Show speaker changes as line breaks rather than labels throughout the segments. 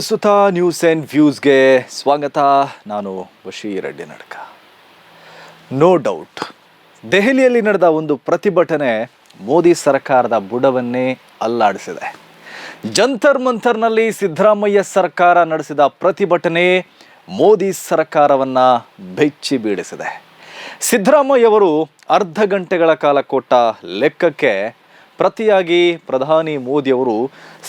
ಪ್ರಸ್ತುತ news and ವ್ಯೂಸ್ಗೆ ಸ್ವಾಗತ. ನಾನು ರೆಡ್ಡಿ ನಡ್ಕ ನೋ ಡೌಟ್ ದೆಹಲಿಯಲ್ಲಿ ನಡೆದ ಒಂದು ಪ್ರತಿಭಟನೆ ಮೋದಿ ಸರ್ಕಾರದ ಬುಡವನ್ನೇ ಅಲ್ಲಾಡಿಸಿದೆ. ಜಂತರ್ ಮಂತರ್ನಲ್ಲಿ ಸಿದ್ದರಾಮಯ್ಯ ಸರ್ಕಾರ ನಡೆಸಿದ ಪ್ರತಿಭಟನೆ ಮೋದಿ ಸರ್ಕಾರವನ್ನು ಬೆಚ್ಚಿ ಬೀಳಿಸಿದೆ. ಸಿದ್ದರಾಮಯ್ಯವರು ಅರ್ಧ ಗಂಟೆಗಳ ಕಾಲ ಕೊಟ್ಟ ಲೆಕ್ಕಕ್ಕೆ ಪ್ರತಿಯಾಗಿ ಪ್ರಧಾನಿ ಮೋದಿಯವರು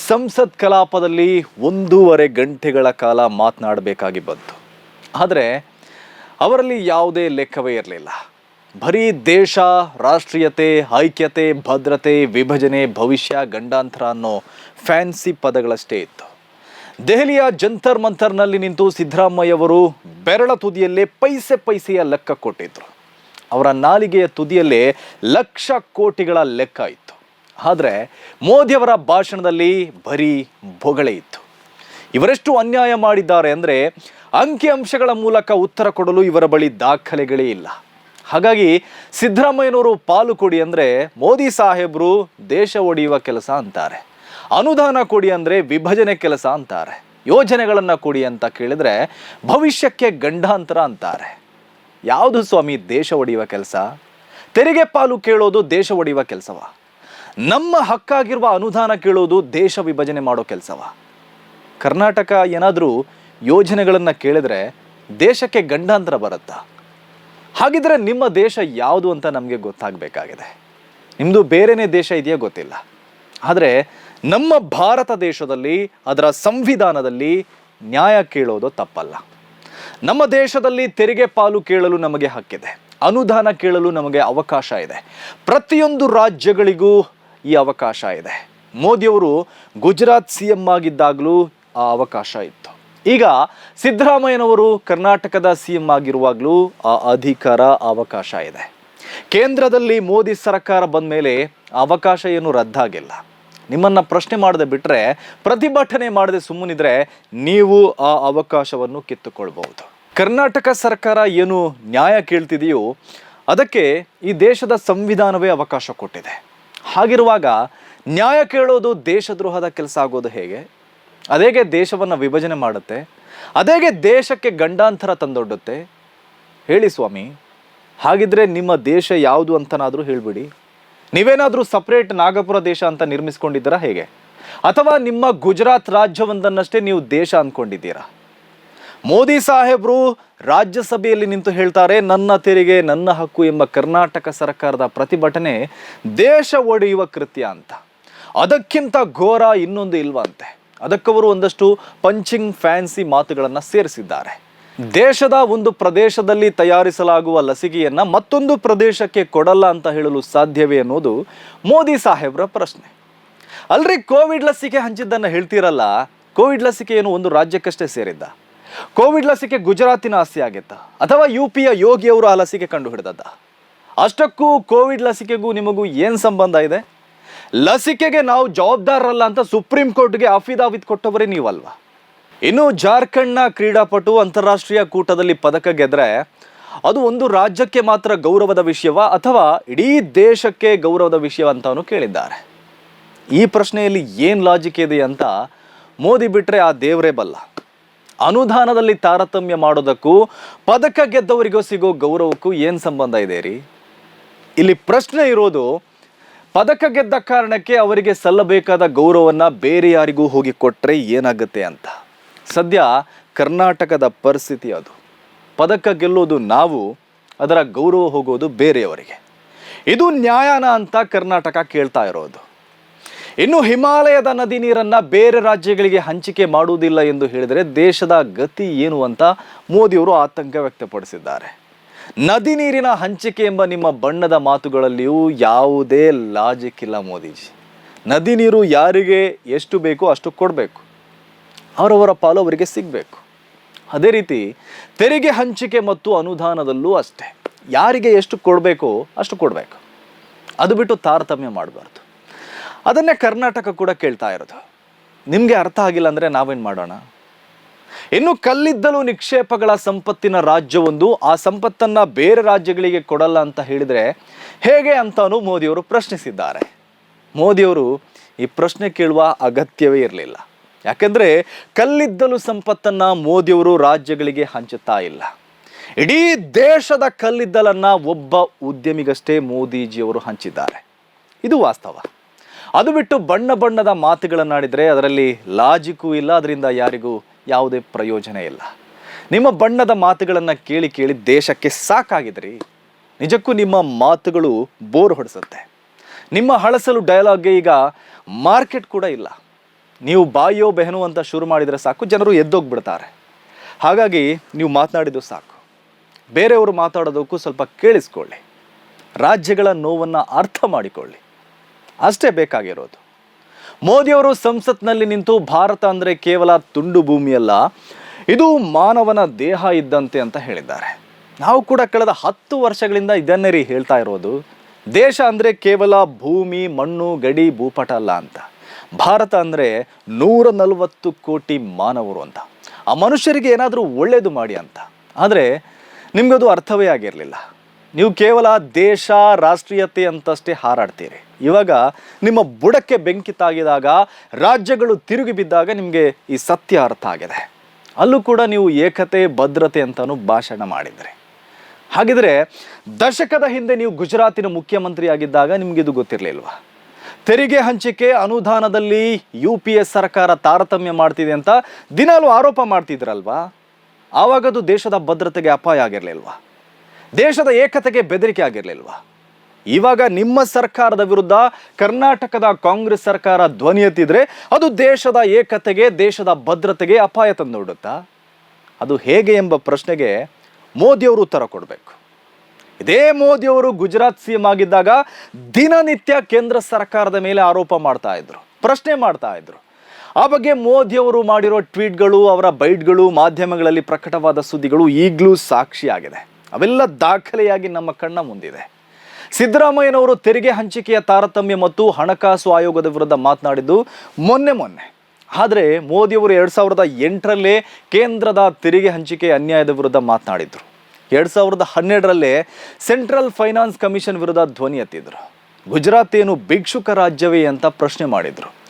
ಸಂಸತ್ ಕಲಾಪದಲ್ಲಿ ಒಂದೂವರೆ ಗಂಟೆಗಳ ಕಾಲ ಮಾತನಾಡಬೇಕಾಗಿ ಬಂತು. ಆದರೆ ಅವರಲ್ಲಿ ಯಾವುದೇ ಲೆಕ್ಕವೇ ಇರಲಿಲ್ಲ. ಬರೀ ದೇಶ, ರಾಷ್ಟ್ರೀಯತೆ, ಐಕ್ಯತೆ, ಭದ್ರತೆ, ವಿಭಜನೆ, ಭವಿಷ್ಯ, ಗಂಡಾಂತರ ಅನ್ನೋ ಫ್ಯಾನ್ಸಿ ಪದಗಳಷ್ಟೇ ಇತ್ತು. ದೆಹಲಿಯ ಜಂತರ್ ಮಂತರ್ನಲ್ಲಿ ನಿಂತು ಸಿದ್ದರಾಮಯ್ಯವರು ಬೆರಳ ತುದಿಯಲ್ಲೇ ಪೈಸೆ ಪೈಸೆಯ ಲೆಕ್ಕ ಕೊಟ್ಟಿದ್ದರು ಅವರ ನಾಲಿಗೆಯ ತುದಿಯಲ್ಲೇ ಲಕ್ಷ ಕೋಟಿಗಳ ಲೆಕ್ಕ ಇತ್ತು. ಆದರೆ ಮೋದಿಯವರ ಭಾಷಣದಲ್ಲಿ ಬರೀ ಬೊಗಳೆ ಇತ್ತು. ಇವರೆಷ್ಟು ಅನ್ಯಾಯ ಮಾಡಿದ್ದಾರೆ ಅಂದರೆ ಅಂಕಿಅಂಶಗಳ ಮೂಲಕ ಉತ್ತರ ಕೊಡಲು ಇವರ ಬಳಿ ದಾಖಲೆಗಳೇ ಇಲ್ಲ. ಹಾಗಾಗಿ ಸಿದ್ದರಾಮಯ್ಯನವರು ಪಾಲು ಕೊಡಿ ಅಂದರೆ ಮೋದಿ ಸಾಹೇಬರು ದೇಶ ಒಡೆಯುವ ಕೆಲಸ ಅಂತಾರೆ. ಅನುದಾನ ಕೊಡಿ ಅಂದರೆ ವಿಭಜನೆ ಕೆಲಸ ಅಂತಾರೆ. ಯೋಜನೆಗಳನ್ನು ಕೊಡಿ ಅಂತ ಕೇಳಿದರೆ ಭವಿಷ್ಯಕ್ಕೆ ಗಂಡಾಂತರ ಅಂತಾರೆ. ಯಾವುದು ಸ್ವಾಮಿ ದೇಶ ಒಡೆಯುವ ಕೆಲಸ? ತೆರಿಗೆ ಪಾಲು ಕೇಳೋದು ದೇಶ ಒಡೆಯುವ ಕೆಲಸವ? ನಮ್ಮ ಹಕ್ಕಾಗಿರುವ ಅನುದಾನ ಕೇಳೋದು ದೇಶ ವಿಭಜನೆ ಮಾಡೋ ಕೆಲಸವ. ಕರ್ನಾಟಕ ಏನಾದರೂ ಯೋಜನೆಗಳನ್ನು ಕೇಳಿದ್ರೆ ದೇಶಕ್ಕೆ ಗಂಡಾಂತರ ಬರುತ್ತಾ? ಹಾಗಿದ್ರೆ ನಿಮ್ಮ ದೇಶ ಯಾವುದು ಅಂತ ನಮಗೆ ಗೊತ್ತಾಗಬೇಕಾಗಿದೆ. ನಿಮ್ಮದು ಬೇರೆನೇ ದೇಶ ಇದೆಯಾ ಗೊತ್ತಿಲ್ಲ. ಆದರೆ ನಮ್ಮ ಭಾರತ ದೇಶದಲ್ಲಿ, ಅದರ ಸಂವಿಧಾನದಲ್ಲಿ ನ್ಯಾಯ ಕೇಳೋದು ತಪ್ಪಲ್ಲ. ನಮ್ಮ ದೇಶದಲ್ಲಿ ತೆರಿಗೆ ಪಾಲು ಕೇಳಲು ನಮಗೆ ಹಕ್ಕಿದೆ. ಅನುದಾನ ಕೇಳಲು ನಮಗೆ ಅವಕಾಶ ಇದೆ. ಪ್ರತಿಯೊಂದು ರಾಜ್ಯಗಳಿಗೂ ಈ ಅವಕಾಶ ಇದೆ. ಮೋದಿಯವರು ಗುಜರಾತ್ ಸಿ ಎಂ ಆಗಿದ್ದಾಗಲೂ ಆ ಅವಕಾಶ ಇತ್ತು. ಈಗ ಸಿದ್ದರಾಮಯ್ಯನವರು ಕರ್ನಾಟಕದ ಸಿ ಎಂ ಆಗಿರುವಾಗಲೂ ಆ ಅಧಿಕಾರ ಅವಕಾಶ ಇದೆ. ಕೇಂದ್ರದಲ್ಲಿ ಮೋದಿ ಸರ್ಕಾರ ಬಂದ ಮೇಲೆ ಅವಕಾಶ ಏನು ರದ್ದಾಗಿಲ್ಲ. ನಿಮ್ಮನ್ನ ಪ್ರಶ್ನೆ ಮಾಡದೆ ಬಿಟ್ಟರೆ ಪ್ರತಿಭಟನೆ ಮಾಡದೆ ಸುಮ್ಮನಿದ್ರೆ ನೀವು ಆ ಅವಕಾಶವನ್ನು ಕಿತ್ತುಕೊಳ್ಬಹುದು. ಕರ್ನಾಟಕ ಸರ್ಕಾರ ಏನು ನ್ಯಾಯ ಕೇಳ್ತಿದೆಯೋ, ಅದಕ್ಕೆ ಈ ದೇಶದ ಸಂವಿಧಾನವೇ ಅವಕಾಶ ಕೊಟ್ಟಿದೆ. ಹಾಗಿರುವಾಗ ನ್ಯಾಯ ಕೇಳೋದು ದೇಶದ್ರೋಹದ ಕೆಲಸ ಆಗೋದು ಹೇಗೆ? ಅದೇಗೆ ದೇಶವನ್ನು ವಿಭಜನೆ ಮಾಡುತ್ತೆ, ಅದೇಗೆ ದೇಶಕ್ಕೆ ಗಂಡಾಂತರ ತಂದೊಡ್ಡುತ್ತೆ. ಹೇಳಿ ಸ್ವಾಮಿ, ಹಾಗಿದ್ರೆ ನಿಮ್ಮ ದೇಶ ಯಾವುದು ಅಂತನಾದರೂ ಹೇಳಿಬಿಡಿ. ನೀವೇನಾದರೂ ಸಪ್ರೇಟ್ ನಾಗಪುರ ದೇಶ ಅಂತ ನಿರ್ಮಿಸ್ಕೊಂಡಿದ್ದೀರಾ ಹೇಗೆ? ಅಥವಾ ನಿಮ್ಮ ಗುಜರಾತ್ ರಾಜ್ಯವೊಂದನ್ನಷ್ಟೇ ನೀವು ದೇಶ ಅಂದ್ಕೊಂಡಿದ್ದೀರಾ ಮೋದಿ ಸಾಹೇಬರು ರಾಜ್ಯಸಭೆಯಲ್ಲಿ ನಿಂತು ಹೇಳ್ತಾರೆ, ನನ್ನ ತೆರಿಗೆ, ನನ್ನ ಹಕ್ಕು ಎಂಬ ಕರ್ನಾಟಕ ಸರ್ಕಾರದ ಪ್ರತಿಭಟನೆ ದೇಶ ಒಡೆಯುವ ಕೃತ್ಯ ಅಂತ. ಅದಕ್ಕಿಂತ ಘೋರ ಇನ್ನೊಂದು ಇಲ್ವಂತೆ. ಅದಕ್ಕವರು ಒಂದಷ್ಟು ಪಂಚಿಂಗ್ ಫ್ಯಾನ್ಸಿ ಮಾತುಗಳನ್ನು ಸೇರಿಸಿದ್ದಾರೆ. ದೇಶದ ಒಂದು ಪ್ರದೇಶದಲ್ಲಿ ತಯಾರಿಸಲಾಗುವ ಲಸಿಕೆಯನ್ನು ಮತ್ತೊಂದು ಪ್ರದೇಶಕ್ಕೆ ಕೊಡಲ್ಲ ಅಂತ ಹೇಳಲು ಸಾಧ್ಯವೇ ಅನ್ನೋದು ಮೋದಿ ಸಾಹೇಬ್ರ ಪ್ರಶ್ನೆ. ಅಲ್ರಿ ಕೋವಿಡ್ ಲಸಿಕೆ ಹಂಚಿದ್ದನ್ನು ಹೇಳ್ತೀರಲ್ಲ, ಕೋವಿಡ್ ಲಸಿಕೆ ಏನು ಒಂದು ರಾಜ್ಯಕ್ಕಷ್ಟೇ ಸೇರಿದ್ದ. ಕೋವಿಡ್ ಲಸಿಕೆ ಗುಜರಾತಿನ ಆಸ್ತಿ ಆಗಿತ್ತ? ಅಥವಾ ಯು ಪಿಯ ಯೋಗಿಯವರು ಆ ಲಸಿಕೆ ಕಂಡು ಹಿಡಿದದ್ದ ಅಷ್ಟಕ್ಕೂ ಕೋವಿಡ್ ಲಸಿಕೆಗೂ ನಿಮಗೂ ಏನು ಸಂಬಂಧ ಇದೆ? ಲಸಿಕೆಗೆ ನಾವು ಜವಾಬ್ದಾರರಲ್ಲ ಅಂತ ಸುಪ್ರೀಂ ಕೋರ್ಟ್ಗೆ ಅಫಿದಾವಿತ್ ಕೊಟ್ಟವರೇ ನೀವಲ್ವಾ? ಇನ್ನು ಜಾರ್ಖಂಡ್ನ ಕ್ರೀಡಾಪಟು ಅಂತಾರಾಷ್ಟ್ರೀಯ ಕೂಟದಲ್ಲಿ ಪದಕ ಗೆದ್ರೆ ಅದು ಒಂದು ರಾಜ್ಯಕ್ಕೆ ಮಾತ್ರ ಗೌರವದ ವಿಷಯವ ಅಥವಾ ಇಡೀ ದೇಶಕ್ಕೆ ಗೌರವದ ವಿಷಯ ಅಂತಾನು ಕೇಳಿದ್ದಾರೆ. ಈ ಪ್ರಶ್ನೆಯಲ್ಲಿ ಏನು ಲಾಜಿಕ್ ಇದೆ ಅಂತ ಮೋದಿ ಬಿಟ್ಟರೆ ಆ ದೇವರೇ ಬಲ್ಲ. ಅನುದಾನದಲ್ಲಿ ತಾರತಮ್ಯ ಮಾಡೋದಕ್ಕೂ ಪದಕ ಗೆದ್ದವರಿಗೂ ಸಿಗೋ ಗೌರವಕ್ಕೂ ಏನು ಸಂಬಂಧ ಇದೆ ರೀ? ಇಲ್ಲಿ ಪ್ರಶ್ನೆ ಇರೋದು, ಪದಕ ಗೆದ್ದ ಕಾರಣಕ್ಕೆ ಅವರಿಗೆ ಸಲ್ಲಬೇಕಾದ ಗೌರವವನ್ನು ಬೇರೆ ಯಾರಿಗೂ ಹೋಗಿ ಕೊಟ್ಟರೆ ಏನಾಗುತ್ತೆ ಅಂತ? ಸದ್ಯ ಕರ್ನಾಟಕದ ಪರಿಸ್ಥಿತಿ ಅದು. ಪದಕ ಗೆಲ್ಲೋದು ನಾವು, ಅದರ ಗೌರವ ಹೋಗೋದು ಬೇರೆಯವರಿಗೆ. ಇದು ನ್ಯಾಯನ ಅಂತ ಕರ್ನಾಟಕ ಕೇಳ್ತಾ ಇರೋದು. ಇನ್ನು ಹಿಮಾಲಯದ ನದಿ ನೀರನ್ನ ಬೇರೆ ರಾಜ್ಯಗಳಿಗೆ ಹಂಚಿಕೆ ಮಾಡುವುದಿಲ್ಲ ಎಂದು ಹೇಳಿದರೆ ದೇಶದ ಗತಿ ಏನು ಅಂತ ಮೋದಿಯವರು ಆತಂಕ ವ್ಯಕ್ತಪಡಿಸಿದ್ದಾರೆ. ನದಿ ನೀರಿನ ಹಂಚಿಕೆ ಎಂಬ ನಿಮ್ಮ ಬಣ್ಣದ ಮಾತುಗಳಲ್ಲಿಯೂ ಯಾವುದೇ ಲಾಜಿಕ್ ಇಲ್ಲ ಮೋದಿಜಿ. ನದಿ ನೀರು ಯಾರಿಗೆ ಎಷ್ಟು ಬೇಕೋ ಅಷ್ಟು ಕೊಡಬೇಕು. ಅವರವರ ಪಾಲು ಅವರಿಗೆ ಸಿಗಬೇಕು. ಅದೇ ರೀತಿ ತೆರಿಗೆ ಹಂಚಿಕೆ ಮತ್ತು ಅನುದಾನದಲ್ಲೂ ಅಷ್ಟೇ. ಯಾರಿಗೆ ಎಷ್ಟು ಕೊಡಬೇಕೋ ಅಷ್ಟು ಕೊಡಬೇಕು. ಅದು ಬಿಟ್ಟು ತಾರತಮ್ಯ ಮಾಡಬಾರ್ದು. ಅದನ್ನೇ ಕರ್ನಾಟಕ ಕೂಡ ಕೇಳ್ತಾ ಇರೋದು. ನಿಮಗೆ ಅರ್ಥ ಆಗಿಲ್ಲ ಅಂದರೆ ನಾವೇನು ಮಾಡೋಣ? ಇನ್ನು ಕಲ್ಲಿದ್ದಲು ನಿಕ್ಷೇಪಗಳ ಸಂಪತ್ತಿನ ರಾಜ್ಯವೊಂದು, ಆ ಸಂಪತ್ತನ್ನ ಬೇರೆ ರಾಜ್ಯಗಳಿಗೆ ಕೊಡಲ್ಲ ಅಂತ ಹೇಳಿದರೆ ಹೇಗೆ ಅಂತಾನು ಮೋದಿಯವರು ಪ್ರಶ್ನಿಸಿದ್ದಾರೆ. ಮೋದಿಯವರು ಈ ಪ್ರಶ್ನೆ ಕೇಳುವ ಅಗತ್ಯವೇ ಇರಲಿಲ್ಲ. ಯಾಕೆಂದರೆ ಕಲ್ಲಿದ್ದಲು ಸಂಪತ್ತನ್ನು ಮೋದಿಯವರು ರಾಜ್ಯಗಳಿಗೆ ಹಂಚುತ್ತಾ ಇಲ್ಲ. ಇಡೀ ದೇಶದ ಕಲ್ಲಿದ್ದಲನ್ನು ಒಬ್ಬ ಉದ್ಯಮಿಗಷ್ಟೇ ಮೋದಿಜಿಯವರು ಹಂಚಿದ್ದಾರೆ. ಇದು ವಾಸ್ತವ. ಅದು ಬಿಟ್ಟು ಬಣ್ಣ ಬಣ್ಣದ ಮಾತುಗಳನ್ನಾಡಿದರೆ ಅದರಲ್ಲಿ ಲಾಜಿಕ್ಕೂ ಇಲ್ಲ, ಅದರಿಂದ ಯಾರಿಗೂ ಯಾವುದೇ ಪ್ರಯೋಜನ ಇಲ್ಲ. ನಿಮ್ಮ ಬಣ್ಣದ ಮಾತುಗಳನ್ನು ಕೇಳಿ ಕೇಳಿ ದೇಶಕ್ಕೆ ಸಾಕಾಗಿದ್ರಿ. ನಿಜಕ್ಕೂ ನಿಮ್ಮ ಮಾತುಗಳು ಬೋರ್ ಹೊಡಿಸುತ್ತೆ. ನಿಮ್ಮ ಹಳಸಲು ಡೈಲಾಗ್ಗೆ ಈಗ ಮಾರ್ಕೆಟ್ ಕೂಡ ಇಲ್ಲ. ನೀವು ಬಾಯೋ ಬೆಹನು ಅಂತ ಶುರು ಮಾಡಿದರೆ ಸಾಕು, ಜನರು ಎದ್ದೋಗ್ಬಿಡ್ತಾರೆ. ಹಾಗಾಗಿ ನೀವು ಮಾತನಾಡಿದ್ದು ಸಾಕು. ಬೇರೆಯವರು ಮಾತಾಡೋದಕ್ಕೂ ಸ್ವಲ್ಪ ಕೇಳಿಸ್ಕೊಳ್ಳಿ. ರಾಜ್ಯಗಳ ನೋವನ್ನು ಅರ್ಥ ಮಾಡಿಕೊಳ್ಳಿ. ಅಷ್ಟೇ ಬೇಕಾಗಿರೋದು. ಮೋದಿಯವರು ಸಂಸತ್ನಲ್ಲಿ ನಿಂತು ಭಾರತ ಅಂದರೆ ಕೇವಲ ತುಂಡು ಭೂಮಿಯಲ್ಲ, ಇದು ಮಾನವನ ದೇಹ ಇದ್ದಂತೆ ಅಂತ ಹೇಳಿದ್ದಾರೆ. ನಾವು ಕೂಡ ಕಳೆದ ಹತ್ತು ವರ್ಷಗಳಿಂದ ಇದನ್ನೇ ರೀ ಹೇಳ್ತಾ ಇರೋದು. ದೇಶ ಅಂದರೆ ಕೇವಲ ಭೂಮಿ, ಮಣ್ಣು, ಗಡಿ, ಭೂಪಟ ಅಲ್ಲ ಅಂತ. ಭಾರತ ಅಂದರೆ ನೂರ ನಲವತ್ತು ಕೋಟಿ ಮಾನವರು ಅಂತ. ಆ ಮನುಷ್ಯರಿಗೆ ಏನಾದರೂ ಒಳ್ಳೆಯದು ಮಾಡಿ ಅಂತ. ಆದರೆ ನಿಮಗದು ಅರ್ಥವೇ ಆಗಿರಲಿಲ್ಲ. ನೀವು ಕೇವಲ ದೇಶ, ರಾಷ್ಟ್ರೀಯತೆ ಅಂತಷ್ಟೇ ಹಾರಾಡ್ತೀರಿ. ಇವಾಗ ನಿಮ್ಮ ಬುಡಕ್ಕೆ ಬೆಂಕಿ ತಾಗಿದಾಗ ರಾಜ್ಯಗಳು ತಿರುಗಿ ಬಿದ್ದಾಗ ನಿಮಗೆ ಈ ಸತ್ಯ ಅರ್ಥ ಆಗಿದೆ. ಅಲ್ಲೂ ಕೂಡ ನೀವು ಏಕತೆ, ಭದ್ರತೆ ಅಂತಲೂ ಭಾಷಣ ಮಾಡಿದರೆ. ಹಾಗಿದ್ರೆ ದಶಕದ ಹಿಂದೆ ನೀವು ಗುಜರಾತಿನ ಮುಖ್ಯಮಂತ್ರಿ ಆಗಿದ್ದಾಗ ಇದು ಗೊತ್ತಿರಲಿಲ್ವಾ? ತೆರಿಗೆ ಹಂಚಿಕೆ ಅನುದಾನದಲ್ಲಿ ಯು ಪಿ ಎಸ್ ಸರ್ಕಾರ ತಾರತಮ್ಯ ಮಾಡ್ತಿದೆ ಅಂತ ದಿನಾಲೂ ಆರೋಪ ಮಾಡ್ತಿದ್ರಲ್ವಾ? ಆವಾಗದು ದೇಶದ ಭದ್ರತೆಗೆ ಅಪಾಯ ಆಗಿರಲಿಲ್ವಾ? ದೇಶದ ಏಕತೆಗೆ ಬೆದರಿಕೆ ಆಗಿರಲಿಲ್ವಾ? ಇವಾಗ ನಿಮ್ಮ ಸರ್ಕಾರದ ವಿರುದ್ಧ ಕರ್ನಾಟಕದ ಕಾಂಗ್ರೆಸ್ ಸರ್ಕಾರ ಧ್ವನಿ ಎತ್ತಿದ್ರೆ ಅದು ದೇಶದ ಏಕತೆಗೆ, ದೇಶದ ಭದ್ರತೆಗೆ ಅಪಾಯ ತಂದೊಡುತ್ತಾ ಅದು ಹೇಗೆ ಎಂಬ ಪ್ರಶ್ನೆಗೆ ಮೋದಿಯವರು ಉತ್ತರ ಕೊಡಬೇಕು. ಇದೇ ಮೋದಿಯವರು ಗುಜರಾತ್ ಸಿ ಎಂ ಆಗಿದ್ದಾಗ ದಿನನಿತ್ಯ ಕೇಂದ್ರ ಸರ್ಕಾರದ ಮೇಲೆ ಆರೋಪ ಮಾಡ್ತಾ ಇದ್ರು, ಪ್ರಶ್ನೆ ಮಾಡ್ತಾ ಇದ್ರು. ಆ ಬಗ್ಗೆ ಮೋದಿಯವರು ಮಾಡಿರೋ ಟ್ವೀಟ್ಗಳು, ಅವರ ಬೈಟ್ಗಳು, ಮಾಧ್ಯಮಗಳಲ್ಲಿ ಪ್ರಕಟವಾದ ಸುದ್ದಿಗಳು ಈಗಲೂ ಸಾಕ್ಷಿಯಾಗಿದೆ. ಅವೆಲ್ಲ ದಾಖಲೆಯಾಗಿ ನಮ್ಮ ಕಣ್ಣ ಮುಂದಿದೆ. ಸಿದ್ದರಾಮಯ್ಯನವರು ತೆರಿಗೆ ಹಂಚಿಕೆಯ ತಾರತಮ್ಯ ಮತ್ತು ಹಣಕಾಸು ಆಯೋಗದ ವಿರುದ್ಧ ಮಾತನಾಡಿದ್ದು ಮೊನ್ನೆ ಮೊನ್ನೆ. ಆದರೆ ಮೋದಿಯವರು ಎರಡು ಸಾವಿರದ ಎಂಟರಲ್ಲೇ ಕೇಂದ್ರದ ತೆರಿಗೆ ಹಂಚಿಕೆ ಅನ್ಯಾಯದ ವಿರುದ್ಧ ಮಾತನಾಡಿದ್ರು. ಎರಡು ಸಾವಿರದ ಹನ್ನೆರಡರಲ್ಲೇ ಸೆಂಟ್ರಲ್ ಫೈನಾನ್ಸ್ ಕಮಿಷನ್ ವಿರುದ್ಧ ಧ್ವನಿ ಎತ್ತಿದ್ರು. ಗುಜರಾತ್ ಏನು ಭಿಕ್ಷುಕ ರಾಜ್ಯವೇ ಅಂತ ಪ್ರಶ್ನೆ ಮಾಡಿದ್ರು.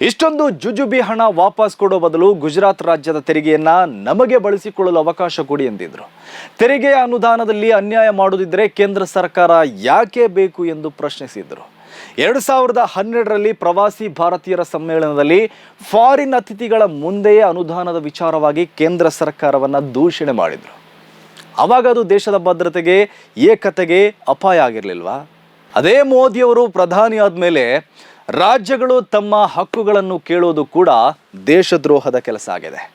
ಇಷ್ಟೊಂದು ಜುಜುಬಿ ಹಣ ವಾಪಸ್ ಕೊಡೋ ಬದಲು ಗುಜರಾತ್ ರಾಜ್ಯದ ತೆರಿಗೆಯನ್ನ ನಮಗೆ ಬಳಸಿಕೊಳ್ಳಲು ಅವಕಾಶ ಕೊಡಿ ಎಂದಿದ್ರು. ತೆರಿಗೆಯ ಅನುದಾನದಲ್ಲಿ ಅನ್ಯಾಯ ಮಾಡುದಿದ್ರೆ ಕೇಂದ್ರ ಸರ್ಕಾರ ಯಾಕೆ ಬೇಕು ಎಂದು ಪ್ರಶ್ನಿಸಿದ್ರು. ಎರಡು ಸಾವಿರದ ಹನ್ನೆರಡರಲ್ಲಿ ಪ್ರವಾಸಿ ಭಾರತೀಯರ ಸಮ್ಮೇಳನದಲ್ಲಿ ಫಾರಿನ್ ಅತಿಥಿಗಳ ಮುಂದೆಯೇ ಅನುದಾನದ ವಿಚಾರವಾಗಿ ಕೇಂದ್ರ ಸರ್ಕಾರವನ್ನ ದೂಷಣೆ ಮಾಡಿದ್ರು. ಅವಾಗ ಅದು ದೇಶದ ಭದ್ರತೆಗೆ, ಏಕತೆಗೆ ಅಪಾಯ ಆಗಿರಲಿಲ್ವಾ? ಅದೇ ಮೋದಿಯವರು ಪ್ರಧಾನಿ ಆದಮೇಲೆ ರಾಜ್ಯಗಳು ತಮ್ಮ ಹಕ್ಕುಗಳನ್ನು ಕೇಳೋದು ಕೂಡ ದೇಶದ್ರೋಹದ ಕೆಲಸ ಆಗಿದೆ.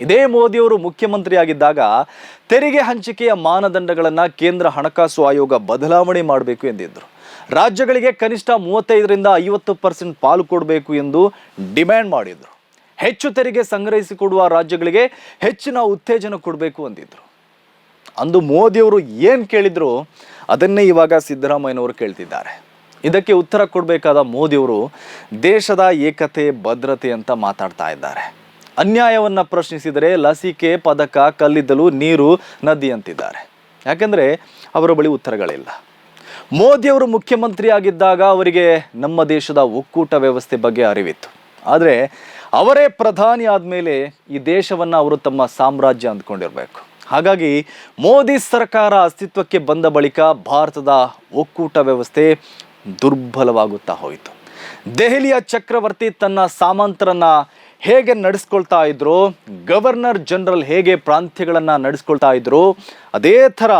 ಇದೇ ಮೋದಿಯವರು ಮುಖ್ಯಮಂತ್ರಿಯಾಗಿದ್ದಾಗ ತೆರಿಗೆ ಹಂಚಿಕೆಯ ಮಾನದಂಡಗಳನ್ನು ಕೇಂದ್ರ ಹಣಕಾಸು ಆಯೋಗ ಬದಲಾವಣೆ ಮಾಡಬೇಕು ಎಂದಿದ್ದರು ರಾಜ್ಯಗಳಿಗೆ ಕನಿಷ್ಠ ಮೂವತ್ತೈದರಿಂದ ಐವತ್ತು ಪರ್ಸೆಂಟ್ ಪಾಲು ಕೊಡಬೇಕು ಎಂದು ಡಿಮ್ಯಾಂಡ್ ಮಾಡಿದರು. ಹೆಚ್ಚು ತೆರಿಗೆ ಸಂಗ್ರಹಿಸಿಕೊಡುವ ರಾಜ್ಯಗಳಿಗೆ ಹೆಚ್ಚಿನ ಉತ್ತೇಜನ ಕೊಡಬೇಕು ಅಂದಿದ್ರು. ಅಂದು ಮೋದಿಯವರು ಏನು ಕೇಳಿದ್ರು ಅದನ್ನೇ ಇವಾಗ ಸಿದ್ದರಾಮಯ್ಯನವರು ಕೇಳ್ತಿದ್ದಾರೆ. ಇದಕ್ಕೆ ಉತ್ತರ ಕೊಡಬೇಕಾದ ಮೋದಿಯವರು ದೇಶದ ಏಕತೆ, ಭದ್ರತೆ ಅಂತ ಮಾತಾಡ್ತಾ ಇದ್ದಾರೆ. ಅನ್ಯಾಯವನ್ನು ಪ್ರಶ್ನಿಸಿದರೆ ಲಸಿಕೆ, ಪದಕ, ಕಲ್ಲಿದ್ದಲು, ನೀರು ನದಿ ಅಂತಿದ್ದಾರೆ. ಯಾಕೆಂದರೆ ಅವರ ಬಳಿ ಉತ್ತರಗಳಿಲ್ಲ. ಮೋದಿಯವರು ಮುಖ್ಯಮಂತ್ರಿ ಆಗಿದ್ದಾಗ ಅವರಿಗೆ ನಮ್ಮ ದೇಶದ ಒಕ್ಕೂಟ ವ್ಯವಸ್ಥೆ ಬಗ್ಗೆ ಅರಿವಿತ್ತು. ಆದರೆ ಅವರೇ ಪ್ರಧಾನಿ ಆದಮೇಲೆ ಈ ದೇಶವನ್ನು ಅವರು ತಮ್ಮ ಸಾಮ್ರಾಜ್ಯ ಅಂದ್ಕೊಂಡಿರಬೇಕು. ಹಾಗಾಗಿ ಮೋದಿ ಸರ್ಕಾರ ಅಸ್ತಿತ್ವಕ್ಕೆ ಬಂದ ಬಳಿಕ ಭಾರತದ ಒಕ್ಕೂಟ ವ್ಯವಸ್ಥೆ ದುರ್ಬಲವಾಗುತ್ತಾ ಹೋಯಿತು. ದೆಹಲಿಯ ಚಕ್ರವರ್ತಿ ತನ್ನ ಸಾಮಂತರನ್ನ ಹೇಗೆ ನಡೆಸ್ಕೊಳ್ತಾ ಇದ್ರು, ಗವರ್ನರ್ ಜನರಲ್ ಹೇಗೆ ಪ್ರಾಂತ್ಯಗಳನ್ನು ನಡೆಸ್ಕೊಳ್ತಾ ಇದ್ರು, ಅದೇ ಥರ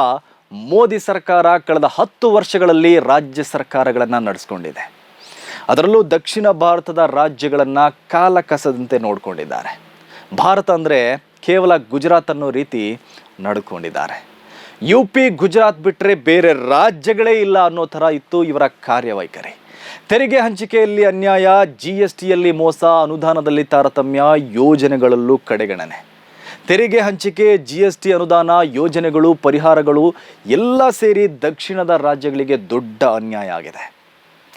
ಮೋದಿ ಸರ್ಕಾರ ಕಳೆದ ಹತ್ತು ವರ್ಷಗಳಲ್ಲಿ ರಾಜ್ಯ ಸರ್ಕಾರಗಳನ್ನು ನಡೆಸ್ಕೊಂಡಿದೆ. ಅದರಲ್ಲೂ ದಕ್ಷಿಣ ಭಾರತದ ರಾಜ್ಯಗಳನ್ನು ಕಾಲ ಕಸದಂತೆ ನೋಡಿಕೊಂಡಿದ್ದಾರೆ. ಭಾರತ ಅಂದರೆ ಕೇವಲ ಗುಜರಾತ್ ಅನ್ನೋ ರೀತಿ ನಡ್ಕೊಂಡಿದ್ದಾರೆ. ಯು ಪಿ ಗುಜರಾತ್ ಬಿಟ್ಟರೆ ಬೇರೆ ರಾಜ್ಯಗಳೇ ಇಲ್ಲ ಅನ್ನೋ ಥರ ಇತ್ತು ಇವರ ಕಾರ್ಯವೈಖರಿ. ತೆರಿಗೆ ಹಂಚಿಕೆಯಲ್ಲಿ ಅನ್ಯಾಯ ಜಿ ಎಸ್ ಟಿಯಲ್ಲಿ ಮೋಸ, ಅನುದಾನದಲ್ಲಿ ತಾರತಮ್ಯ, ಯೋಜನೆಗಳಲ್ಲೂ ಕಡೆಗಣನೆ. ತೆರಿಗೆ ಹಂಚಿಕೆ ಜಿ ಎಸ್ ಟಿ ಅನುದಾನ, ಯೋಜನೆಗಳು, ಪರಿಹಾರಗಳು ಎಲ್ಲ ಸೇರಿ ದಕ್ಷಿಣದ ರಾಜ್ಯಗಳಿಗೆ ದೊಡ್ಡ ಅನ್ಯಾಯ ಆಗಿದೆ.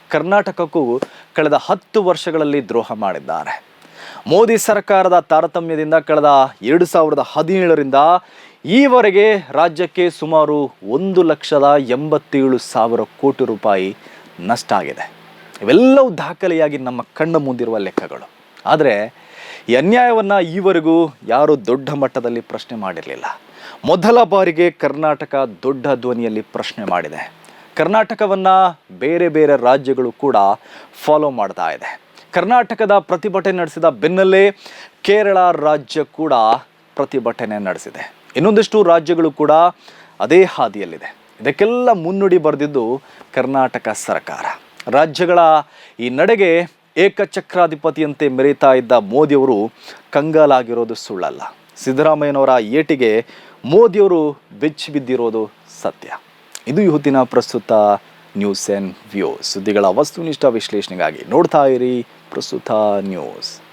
ಕರ್ನಾಟಕಕ್ಕೂ ಕಳೆದ ಹತ್ತು ವರ್ಷಗಳಲ್ಲಿ ದ್ರೋಹ ಮಾಡಿದ್ದಾರೆ. ಮೋದಿ ಸರ್ಕಾರದ ತಾರತಮ್ಯದಿಂದ ಕಳೆದ ಎರಡು ಸಾವಿರದ ಹದಿನೇಳರಿಂದ ಈವರೆಗೆ ರಾಜ್ಯಕ್ಕೆ ಸುಮಾರು ಒಂದು ಲಕ್ಷದ ಎಂಬತ್ತೇಳು ಸಾವಿರ ಕೋಟಿ ರೂಪಾಯಿ ನಷ್ಟ ಆಗಿದೆ. ಇವೆಲ್ಲವೂ ದಾಖಲೆಯಾಗಿ ನಮ್ಮ ಕಣ್ಣ ಮುಂದಿರುವ ಲೆಕ್ಕಗಳು. ಆದರೆ ಈ ಅನ್ಯಾಯವನ್ನು ಈವರೆಗೂ ಯಾರೂ ದೊಡ್ಡ ಮಟ್ಟದಲ್ಲಿ ಪ್ರಶ್ನೆ ಮಾಡಿರಲಿಲ್ಲ. ಮೊದಲ ಬಾರಿಗೆ ಕರ್ನಾಟಕ ದೊಡ್ಡ ಧ್ವನಿಯಲ್ಲಿ ಪ್ರಶ್ನೆ ಮಾಡಿದೆ. ಕರ್ನಾಟಕವನ್ನು ಬೇರೆ ಬೇರೆ ರಾಜ್ಯಗಳು ಕೂಡ ಫಾಲೋ ಮಾಡ್ತಾ ಇದೆ. ಕರ್ನಾಟಕದ ಪ್ರತಿಭಟನೆ ನಡೆಸಿದ ಬೆನ್ನಲ್ಲೇ ಕೇರಳ ರಾಜ್ಯ ಕೂಡ ಪ್ರತಿಭಟನೆ ನಡೆಸಿದೆ. ಇನ್ನೊಂದಿಷ್ಟು ರಾಜ್ಯಗಳು ಕೂಡ ಅದೇ ಹಾದಿಯಲ್ಲಿದೆ. ಇದಕ್ಕೆಲ್ಲ ಮುನ್ನುಡಿ ಬರೆದಿದ್ದು ಕರ್ನಾಟಕ ಸರ್ಕಾರ. ರಾಜ್ಯಗಳ ಈ ನಡೆಗೆ ಏಕಚಕ್ರಾಧಿಪತಿಯಂತೆ ಮೆರೀತಾ ಇದ್ದ ಮೋದಿಯವರು ಕಂಗಾಲಾಗಿರೋದು ಸುಳ್ಳಲ್ಲ. ಸಿದ್ದರಾಮಯ್ಯನವರ ಏಟಿಗೆ ಮೋದಿಯವರು ಬೆಚ್ಚಿ ಬಿದ್ದಿರೋದು ಸತ್ಯ. ಇದು ಇವತ್ತಿನ ಪ್ರಸ್ತುತ ನ್ಯೂಸ್ ಆ್ಯಂಡ್ ವ್ಯೂಸ್. ಸುದ್ದಿಗಳ ವಸ್ತುನಿಷ್ಠ ವಿಶ್ಲೇಷಣೆಗಾಗಿ ನೋಡ್ತಾ ಇರಿ ಪ್ರಸ್ತುತ ನ್ಯೂಸ್.